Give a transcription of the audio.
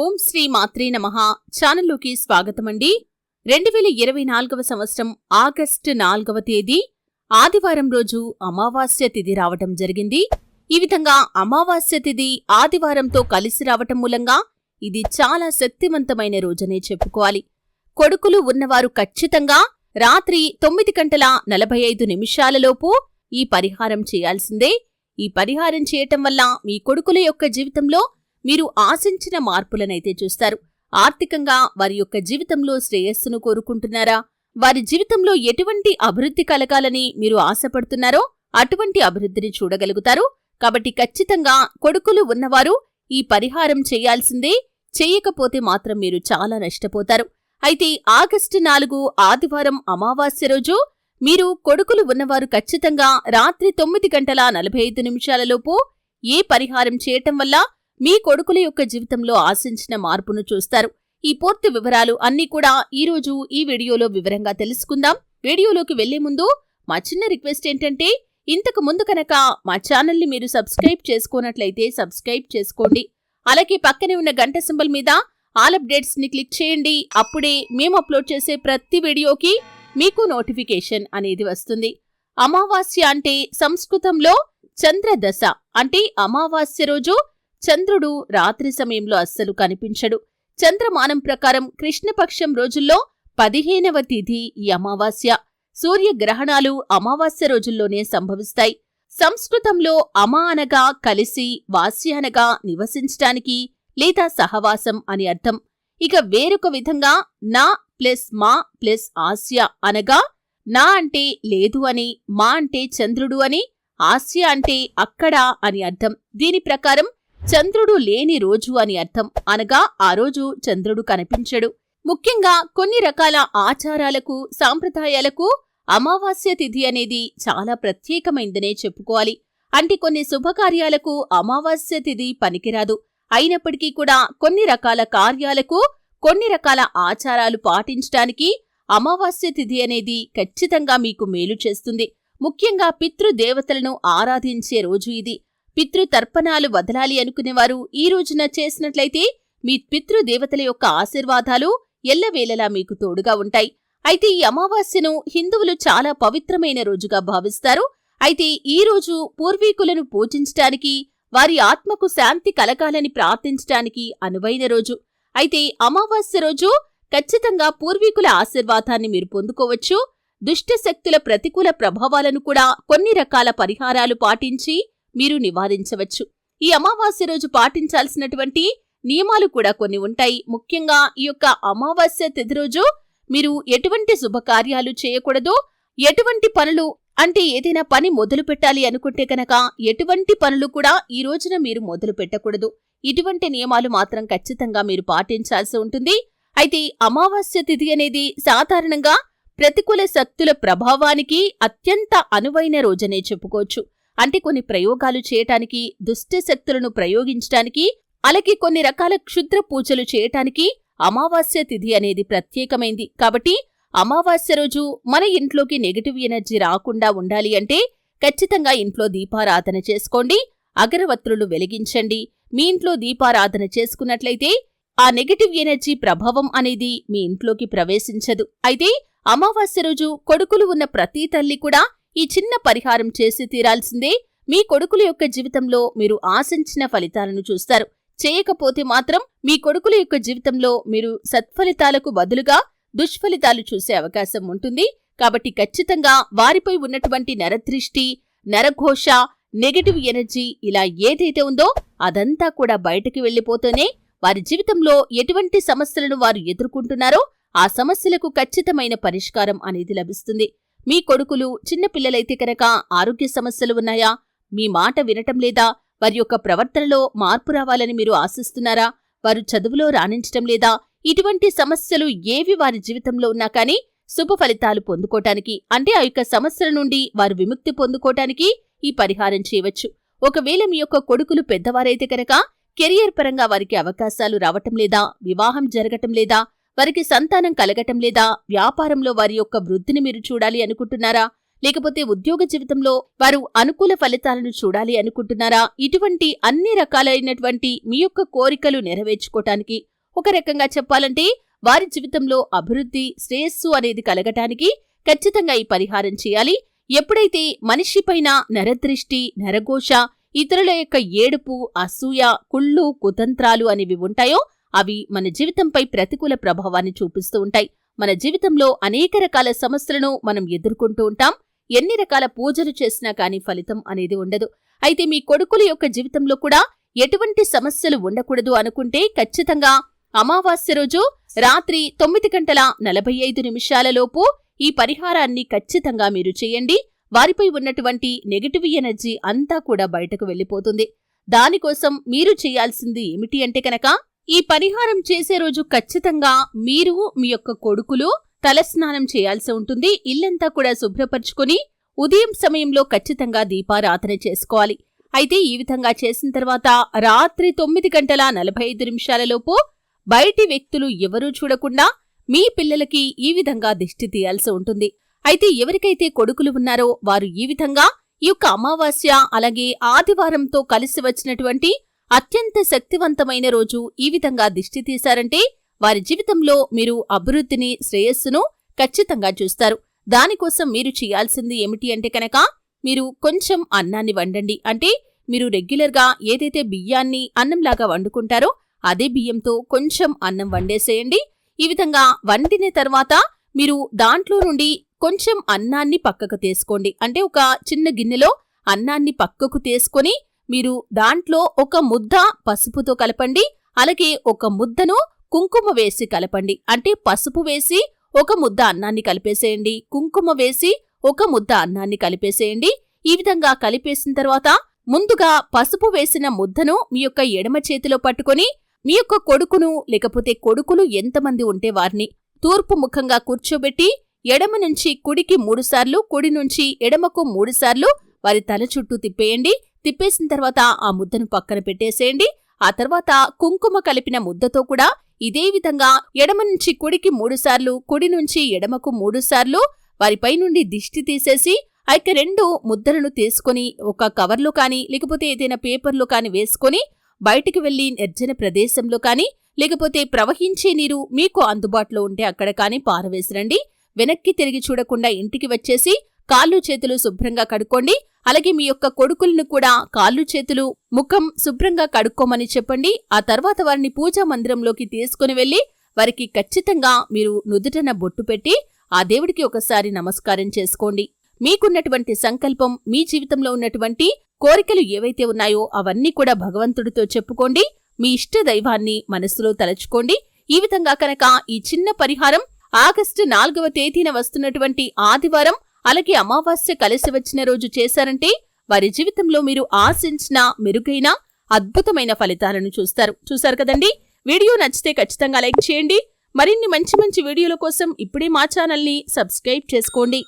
ఓం శ్రీ మాత్రే నమః. ఛానల్లోకి స్వాగతమండి. రెండు వేల ఇరవై నాలుగవ సంవత్సరం ఆగస్టు నాలుగవ తేదీ ఆదివారం రోజు అమావాస్య తిథి రావటం జరిగింది. ఈ విధంగా అమావాస్య తిథి ఆదివారంతో కలిసి రావటం మూలంగా ఇది చాలా శక్తివంతమైన రోజనే చెప్పుకోవాలి. కొడుకులు ఉన్నవారు ఖచ్చితంగా రాత్రి తొమ్మిది గంటల నలభై ఐదు నిమిషాలలోపు ఈ పరిహారం చేయాల్సిందే. ఈ పరిహారం చేయటం వల్ల మీ కొడుకుల యొక్క జీవితంలో మీరు ఆశించిన మార్పులనైతే చూస్తారు. ఆర్థికంగా వారి యొక్క జీవితంలో శ్రేయస్సును కోరుకుంటున్నారా? వారి జీవితంలో ఎటువంటి అభివృద్ధి కలగాలని మీరు ఆశపడుతున్నారో అటువంటి అభివృద్ధిని చూడగలుగుతారు. కాబట్టి ఖచ్చితంగా కొడుకులు ఉన్నవారు ఈ పరిహారం చేయాల్సిందే. చేయకపోతే మాత్రం మీరు చాలా నష్టపోతారు. అయితే ఆగస్టు నాలుగు ఆదివారం అమావాస్య రోజు మీరు కొడుకులు ఉన్నవారు ఖచ్చితంగా రాత్రి తొమ్మిది గంటల నలభై ఐదు నిమిషాలలోపు ఏ పరిహారం చేయటం వల్ల మీ కొడుకుల యొక్క జీవితంలో ఆశించిన మార్పును చూస్తారు. ఈ పూర్తి వివరాలు అన్నీ కూడా ఈ రోజు ఈ వీడియోలో వివరంగా తెలుసుకుందాం. వీడియోలోకి వెళ్ళే ముందు మా చిన్న రిక్వెస్ట్ ఏంటంటే ఇంతకు ముందు కనుక మా ఛానల్ని మీరు సబ్స్క్రైబ్ చేసుకోనట్లయితే సబ్స్క్రైబ్ చేసుకోండి. అలాగే పక్కనే ఉన్న గంట సింబల్ మీద ఆల్ అప్డేట్స్ని క్లిక్ చేయండి. అప్పుడే మేము అప్లోడ్ చేసే ప్రతి వీడియోకి మీకు నోటిఫికేషన్ అనేది వస్తుంది. అమావాస్య అంటే సంస్కృతంలో చంద్రదశ. అంటే అమావాస్య రోజు చంద్రుడు రాత్రి సమయంలో అస్సలు కనిపించడు. చంద్రమానం ప్రకారం కృష్ణపక్షం రోజుల్లో పదిహేనవ తిథి ఈ అమావాస్య. సూర్యగ్రహణాలు అమావాస్య రోజుల్లోనే సంభవిస్తాయి. సంస్కృతంలో అమా అనగా కలిసి వాస్య అనగా నివసించటానికి లేదా సహవాసం అని అర్థం. ఇక వేరొక విధంగా నా ప్లస్ మా ప్లస్ ఆస్య అనగా నా అంటే లేదు అని మా అంటే చంద్రుడు అని ఆస్య అంటే అక్కడ అని అర్థం. దీని ప్రకారం చంద్రుడు లేని రోజు అని అర్థం. అనగా ఆ రోజు చంద్రుడు కనిపించడు. ముఖ్యంగా కొన్ని రకాల ఆచారాలకు సాంప్రదాయాలకు అమావాస్య తిథి అనేది చాలా ప్రత్యేకమైందనే చెప్పుకోవాలి. అంటే కొన్ని శుభకార్యాలకు అమావాస్య తిథి పనికిరాదు. అయినప్పటికీ కూడా కొన్ని రకాల కార్యాలకు కొన్ని రకాల ఆచారాలు పాటించడానికి అమావాస్య తిథి అనేది ఖచ్చితంగా మీకు మేలు చేస్తుంది. ముఖ్యంగా పితృదేవతలను ఆరాధించే రోజు ఇది. పితృతర్పణాలు వదలాలి అనుకునేవారు ఈ రోజున చేసినట్లయితే మీ పితృదేవతల యొక్క ఆశీర్వాదాలు ఎల్లవేళలా మీకు తోడుగా ఉంటాయి. అయితే ఈ అమావాస్యను హిందువులు చాలా పవిత్రమైన రోజుగా భావిస్తారు. అయితే ఈ రోజు పూర్వీకులను పూజించటానికి వారి ఆత్మకు శాంతి కలగాలని ప్రార్థించటానికి అనువైన రోజు. అయితే అమావాస్య రోజు ఖచ్చితంగా పూర్వీకుల ఆశీర్వాదాన్ని మీరు పొందుకోవచ్చు. దుష్టశక్తుల ప్రతికూల ప్రభావాలను కూడా కొన్ని రకాల పరిహారాలు పాటించి మీరు నివారించవచ్చు ఈ అమావాస్య రోజు పాటించాల్సినటువంటి నియమాలు కూడా కొన్ని ఉంటాయి. ముఖ్యంగా ఈ యొక్క అమావాస్య తిథి రోజు మీరు ఎటువంటి శుభకార్యాలు చేయకూడదు. ఎటువంటి పనులు అంటే ఏదైనా పని మొదలు పెట్టాలి అనుకుంటే కనుక ఎటువంటి పనులు కూడా ఈ రోజున మీరు మొదలు పెట్టకూడదు. ఇటువంటి నియమాలు మాత్రం ఖచ్చితంగా మీరు పాటించాల్సి ఉంటుంది. అయితే అమావాస్య తిథి అనేది సాధారణంగా ప్రతికూల శక్తుల ప్రభావానికి అత్యంత అనువైన రోజనే చెప్పుకోవచ్చు. అంటే కొన్ని ప్రయోగాలు చేయటానికి దుష్టశక్తులను ప్రయోగించటానికి అలాగే కొన్ని రకాల క్షుద్ర పూజలు చేయటానికి అమావాస్య తిథి అనేది ప్రత్యేకమైంది. కాబట్టి అమావాస్య రోజు మన ఇంట్లోకి నెగటివ్ ఎనర్జీ రాకుండా ఉండాలి అంటే ఖచ్చితంగా ఇంట్లో దీపారాధన చేసుకోండి అగరవత్రులు వెలిగించండి. మీ ఇంట్లో దీపారాధన చేసుకున్నట్లయితే ఆ నెగటివ్ ఎనర్జీ ప్రభావం అనేది మీ ఇంట్లోకి ప్రవేశించదు. అయితే అమావాస్య రోజు కొడుకులు ఉన్న ప్రతి తల్లి కూడా ఈ చిన్న పరిహారం చేసి తీరాల్సిందే. మీ కొడుకుల యొక్క జీవితంలో మీరు ఆశించిన ఫలితాలను చూస్తారు. చేయకపోతే మాత్రం మీ కొడుకుల యొక్క జీవితంలో మీరు సత్ఫలితాలకు బదులుగా దుష్ఫలితాలు చూసే అవకాశం ఉంటుంది. కాబట్టి ఖచ్చితంగా వారిపై ఉన్నటువంటి నరదృష్టి నరఘోష నెగటివ్ ఎనర్జీ ఇలా ఏదైతే ఉందో అదంతా కూడా బయటకు వెళ్ళిపోతూనే వారి జీవితంలో ఎటువంటి సమస్యలను వారు ఎదుర్కొంటున్నారో ఆ సమస్యలకు ఖచ్చితమైన పరిష్కారం అనేది లభిస్తుంది. మీ కొడుకులు చిన్నపిల్లలైతే కనుక ఆరోగ్య సమస్యలు ఉన్నాయా? మీ మాట వినటం లేదా? వారి యొక్క ప్రవర్తనలో మార్పు రావాలని మీరు ఆశిస్తున్నారా? వారు చదువులో రాణించటం లేదా? ఇటువంటి సమస్యలు ఏవి వారి జీవితంలో ఉన్నా కానీ శుభ ఫలితాలు పొందుకోటానికి అంటే ఆ యొక్క సమస్యల నుండి వారు విముక్తి పొందుకోటానికి ఈ పరిహారం చేయవచ్చు. ఒకవేళ మీ యొక్క కొడుకులు పెద్దవారైతే కనుక కెరియర్ పరంగా వారికి అవకాశాలు రావటం లేదా వివాహం జరగటం లేదా వారికి సంతానం కలగటం లేదా వ్యాపారంలో వారి యొక్క వృద్ధిని మీరు చూడాలి అనుకుంటున్నారా? లేకపోతే ఉద్యోగ జీవితంలో వారు అనుకూల ఫలితాలను చూడాలి అనుకుంటున్నారా? ఇటువంటి అన్ని రకాలైనటువంటి మీ యొక్క కోరికలు నెరవేర్చుకోవటానికి ఒక రకంగా చెప్పాలంటే వారి జీవితంలో అభివృద్ధి శ్రేయస్సు అనేది కలగటానికి ఖచ్చితంగా ఈ పరిహారం చేయాలి. ఎప్పుడైతే మనిషిపైన నరదృష్టి నరఘోష ఇతరుల యొక్క ఏడుపు అసూయ కుళ్ళు కుతంత్రాలు అనేవి ఉంటాయో అవి మన జీవితంపై ప్రతికూల ప్రభావాన్ని చూపిస్తూ ఉంటాయి. మన జీవితంలో అనేక రకాల సమస్యలను మనం ఎదుర్కొంటూ ఉంటాం. ఎన్ని రకాల పూజలు చేసినా కానీ ఫలితం అనేది ఉండదు. అయితే మీ కొడుకుల యొక్క జీవితంలో కూడా ఎటువంటి సమస్యలు ఉండకూడదు అనుకుంటే ఖచ్చితంగా అమావాస్య రోజు రాత్రి తొమ్మిది గంటల నలభై ఐదు నిమిషాలలోపు ఈ పరిహారాన్ని ఖచ్చితంగా మీరు చేయండి. వారిపై ఉన్నటువంటి నెగటివ్ ఎనర్జీ అంతా కూడా బయటకు వెళ్ళిపోతుంది. దానికోసం మీరు చేయాల్సింది ఏమిటి అంటే కనుక ఈ పరిహారం చేసే రోజు ఖచ్చితంగా మీరు మీ యొక్క కొడుకులు తలస్నానం చేయాల్సి ఉంటుంది. ఇల్లంతా కూడా శుభ్రపరుచుకుని ఉదయం సమయంలో ఖచ్చితంగా దీపారాధన చేసుకోవాలి. అయితే ఈ విధంగా చేసిన తర్వాత రాత్రి తొమ్మిది గంటల నలభై ఐదు నిమిషాలలోపు బయటి వ్యక్తులు ఎవరూ చూడకుండా మీ పిల్లలకి ఈ విధంగా దిష్టి తీయాల్సి ఉంటుంది. అయితే ఎవరికైతే కొడుకులు ఉన్నారో వారు ఈ విధంగా ఈ యొక్క అమావాస్య అలాగే ఆదివారంతో కలిసి వచ్చినటువంటి అత్యంత శక్తివంతమైన రోజు ఈ విధంగా దిష్టి తీశారంటే వారి జీవితంలో మీరు అభివృద్ధిని శ్రేయస్సును ఖచ్చితంగా చూస్తారు. దానికోసం మీరు చేయాల్సింది ఏమిటి అంటే కనుక మీరు కొంచెం అన్నాన్ని వండండి. అంటే మీరు రెగ్యులర్గా ఏదైతే బియ్యాన్ని అన్నంలాగా వండుకుంటారో అదే బియ్యంతో కొంచెం అన్నం వండేసేయండి. ఈ విధంగా వండిన తర్వాత మీరు దాంట్లో నుండి కొంచెం అన్నాన్ని పక్కకు తీసుకోండి. అంటే ఒక చిన్న గిన్నెలో అన్నాన్ని పక్కకు తీసుకొని మీరు దాంట్లో ఒక ముద్ద పసుపుతో కలపండి అలాగే ఒక ముద్దను కుంకుమ వేసి కలపండి. అంటే పసుపు వేసి ఒక ముద్ద అన్నాన్ని కలిపేసేయండి. కుంకుమ వేసి ఒక ముద్ద అన్నాన్ని కలిపేసేయండి. ఈ విధంగా కలిపేసిన తర్వాత ముందుగా పసుపు వేసిన ముద్దను మీ యొక్క ఎడమ చేతిలో పట్టుకొని మీ యొక్క కొడుకును లేకపోతే కొడుకులు ఎంతమంది ఉంటే వారిని తూర్పు ముఖంగా కూర్చోబెట్టి ఎడమ నుంచి కుడికి మూడుసార్లు కుడి నుంచి ఎడమకు మూడుసార్లు వారి తల చుట్టూ తిప్పేయండి. తిప్పేసిన తర్వాత ఆ ముద్దను పక్కన పెట్టేసేయండి. ఆ తర్వాత కుంకుమ కలిపిన ముద్దతో కూడా ఇదే విధంగా ఎడమ నుంచి కుడికి మూడుసార్లు కుడి నుంచి ఎడమకు మూడుసార్లు వారిపై నుండి దిష్టి తీసేసి ఆ రెండు ముద్దలను తీసుకొని ఒక కవర్లో కాని లేకపోతే ఏదైనా పేపర్లో కాని వేసుకొని బయటికి వెళ్ళి నిర్జన ప్రదేశంలో కాని లేకపోతే ప్రవహించే నీరు మీకు అందుబాటులో ఉంటే అక్కడ కాని పారవేసిరండి. వెనక్కి తిరిగి చూడకుండా ఇంటికి వచ్చేసి కాళ్ళు చేతులు శుభ్రంగా కడుక్కోండి. అలాగే మీ యొక్క కొడుకులను కూడా కాళ్ళు చేతులు ముఖం శుభ్రంగా కడుక్కోమని చెప్పండి. ఆ తర్వాత వారిని పూజా మందిరంలోకి తీసుకుని వెళ్ళి వారికి ఖచ్చితంగా మీరు నుదుటన బొట్టు పెట్టి ఆ దేవుడికి ఒకసారి నమస్కారం చేసుకోండి. మీకున్నటువంటి సంకల్పం మీ జీవితంలో ఉన్నటువంటి కోరికలు ఏవైతే ఉన్నాయో అవన్నీ కూడా భగవంతుడితో చెప్పుకోండి. మీ ఇష్ట దైవాన్ని మనసులో తలచుకోండి. ఈ విధంగా కనుక ఈ చిన్న పరిహారం ఆగస్టు నాలుగవ తేదీన వస్తున్నటువంటి ఆదివారం అలాగే అమావాస్య కలిసి వచ్చిన రోజు చేశారంటే వారి జీవితంలో మీరు ఆశించిన మెరుగైన అద్భుతమైన ఫలితాలను చూస్తారు. చూశారు కదండి? వీడియో నచ్చితే ఖచ్చితంగా లైక్ చేయండి. మరిన్ని మంచి మంచి వీడియోల కోసం ఇప్పుడే మా ఛానల్ని సబ్స్క్రైబ్ చేసుకోండి.